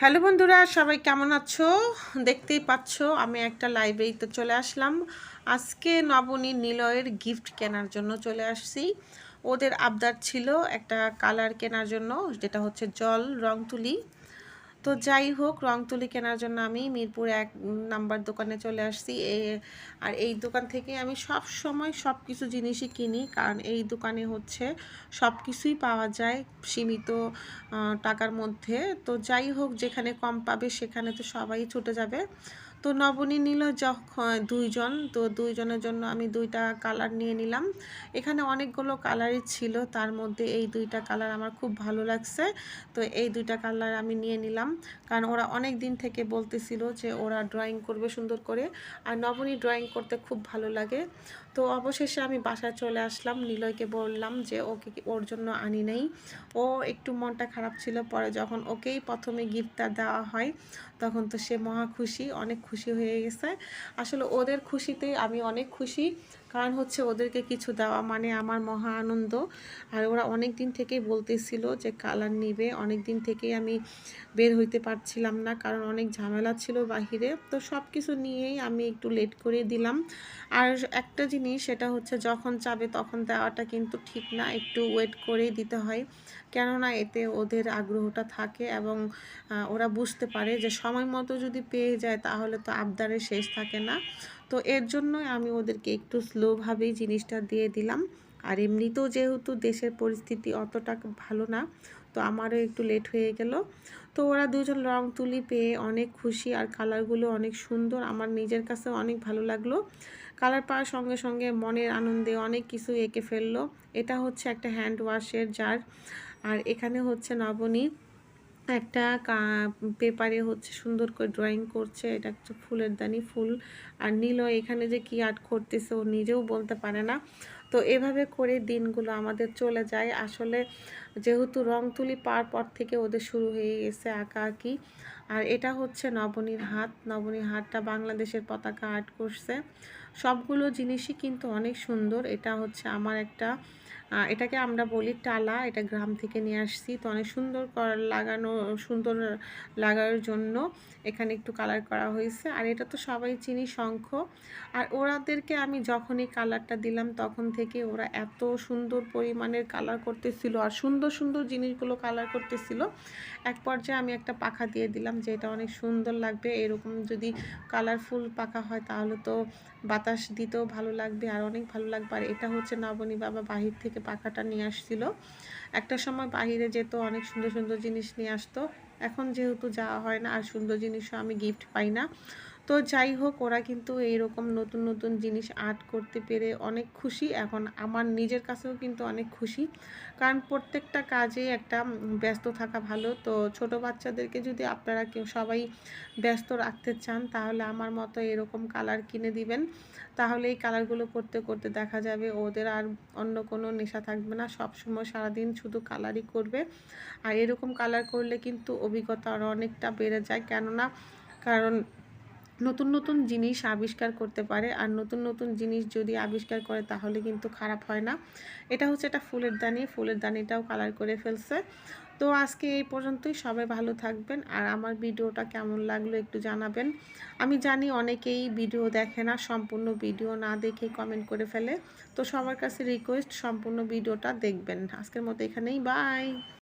Hello বন্ধুরা, সবাই কেমন আছো? দেখতেই পাচ্ছ, আমি একটা লাইব্রেরিতে চলে আসলাম। আজকে নবনী নিলয়ের গিফট কেনার জন্য চলে আসছি। ওদের আবদার ছিল একটা কালার কেনার জন্য, যেটা হচ্ছে জল রং তুলি তো যাই হোক, রং তুলি কেনার জন্য আমি মিরপুর এক নাম্বার দোকানে চলে আসছি। আর এই দোকান থেকে আমি সব সময় সব কিছু জিনিসই কিনি, কারণ এই দোকানে হচ্ছে সব কিছুই পাওয়া যায় সীমিত টাকার মধ্যে। তো যাই হোক, যেখানে কম পাবে সেখানে তো সবাই ছুটে যাবে। তো নবনী নিল যখন দুইজন, তো দুইজনের জন্য আমি দুইটা কালার নিয়ে নিলাম। এখানে অনেকগুলো কালারই ছিল, তার মধ্যে এই দুইটা কালার আমার খুব ভালো লাগছে। তো এই দুইটা কালার আমি নিয়ে নিলাম, কারণ ওরা অনেক দিন থেকে বলতেছিল যে ওরা ড্রয়িং করবে সুন্দর করে, আর নবনী ড্রয়িং করতে খুব ভালো লাগে। তো অবশেষে আমি বাসায় চলে আসলাম, নিলয়কে বললাম যে ওকে ওর জন্য আনি নেই। ও একটু মনটা খারাপ ছিল, পরে যখন ওকেই প্রথমে গিফটটা দেওয়া হয়, তখন তো সে মহা খুশি, অনেক খুশি হয়ে গেছে। আসলে ওদের খুশিতেই আমি অনেক খুশি। কারণ হচ্ছে ওদেরকে কিছু দেওয়া মানে আমার মহা আনন্দ। আর ওরা অনেক দিন থেকেই বলতেছিল যে কালার নিবে। অনেক দিন থেকেই আমি বের হইতে পারছিলাম না। কারণ অনেক ঝামেলা ছিল বাহিরে। তো সব কিছু নিয়েই আমি একটু লেট করে দিলাম। আর একটা জিনিস সেটা হচ্ছে যখন চাবে তখন দেওয়াটা কিন্তু ঠিক না। একটু ওয়েট করেই দিতে হয়। কেননা এতে ওদের আগ্রহটা থাকে এবং ওরা বুঝতে পারে যে সময় মতো যদি পেয়ে যায় তাহলে তো আবদারের শেষ থাকে না। তো এর জন্যই আমি ওদেরকে একটু স্লোভাবেই জিনিসটা দিয়ে দিলাম। আর এমনিতেও যেহেতু দেশের পরিস্থিতি অতটা ভালো না, তো আমারও একটু লেট হয়ে গেল। তো ওরা দুজন রং তুলি পেয়ে অনেক খুশি আর কালারগুলো অনেক সুন্দর। আমার নিজের কাছে অনেক ভালো লাগল। কালার পাওয়ার সঙ্গে সঙ্গে মনের আনন্দে অনেক কিছু এঁকে ফেলল। এটা হচ্ছে একটা হ্যান্ড ওয়াশের জার আর এখানে হচ্ছে নবনী। একটা পেপারে হচ্ছে সুন্দর করে ড্রয়িং করছে, এটা একটা ফুলের দানি ফুল। আর নীল এখানে যে কি আর্ট করতেছে ও নিজেও বলতে পারে না। তো এভাবে করে দিনগুলো আমাদের চলে যায়। আসলে যেহেতু রং তুলি পাওয়ার পর থেকে ওদের শুরু হয়ে গেছে আঁকা আঁকি। আর এটা হচ্ছে নবনীর হাত। নবনীর হাতটা বাংলাদেশের পতাকা আর্ট করছে। সবগুলো জিনিসই কিন্তু অনেক সুন্দর। এটা হচ্ছে আমার একটা এটাকে আমরা বলি টালা। এটা গ্রাম থেকে নিয়ে আসছি। তো অনেক সুন্দর লাগানো, সুন্দর লাগানোর জন্য এখানে একটু কালার করা হয়েছে। আর এটা তো সবাই চিনি, শঙ্খ। আর ওরাদেরকে আমি যখনই কালারটা দিলাম, তখন থেকে ওরা এত সুন্দর পরিমাণের কালার করতেছিল আর সুন্দর সুন্দর জিনিসগুলো কালার করতেছিল। এক পর্যায়ে আমি একটা পাখা দিয়ে দিলাম যে এটা অনেক সুন্দর লাগবে। এরকম যদি কালারফুল পাখা হয়, তাহলে তো বাতাস দিতেও ভালো লাগবে, আর অনেক ভালো লাগবে। আর এটা হচ্ছে নবনী বাবা বাহির থেকে পাখাটা নিয়ে আসছিল। একটা সময় বাহিরে যেত, অনেক সুন্দর সুন্দর জিনিস নিয়ে আসতো। এখন যেহেতু যাওয়া হয় না, আর সুন্দর জিনিসও আমি গিফট পাই না। তো যাই হোক, ওরা কিন্তু এইরকম নতুন নতুন জিনিস আর্ট করতে পেরে অনেক খুশি। এখন আমার নিজের কাছেও কিন্তু অনেক খুশি। কারণ প্রত্যেকটা কাজে একটা ব্যস্ত থাকা ভালো। তো ছোট বাচ্চাদেরকে যদি আপনারা কেউ সবাই ব্যস্ত রাখতে চান, তাহলে আমার মতো এরকম কালার কিনে দিবেন। তাহলে এই কালারগুলো করতে করতে দেখা যাবে। ওদের আর অন্য কোনো নেশা থাকবে না। সব সময় সারাদিন শুধু কালারই করবে। আর এরকম কালার করলে কিন্তু অভিজ্ঞতা আরও অনেকটা বেড়ে যায়। কেননা, কারণ নতুন নতুন জিনিস আবিষ্কার করতে পারে আর নতুন নতুন জিনিস যদি আবিষ্কার করে তাহলে কিন্তু খারাপ হয় না। এটা হচ্ছে একটা ফুলের দানি, ফুলের দানিটাও কালার করে ফেলছে। তো আজকে এই পর্যন্তই, সবাই ভালো থাকবেন আর আমার ভিডিওটা কেমন লাগল একটু জানাবেন। আমি জানি অনেকেই ভিডিও দেখে না, সম্পূর্ণ ভিডিও না দেখে কমেন্ট করে ফেলে। তো সবার কাছে রিকোয়েস্ট সম্পূর্ণ ভিডিওটা দেখবেন। আজকের মতো এখানেই বাই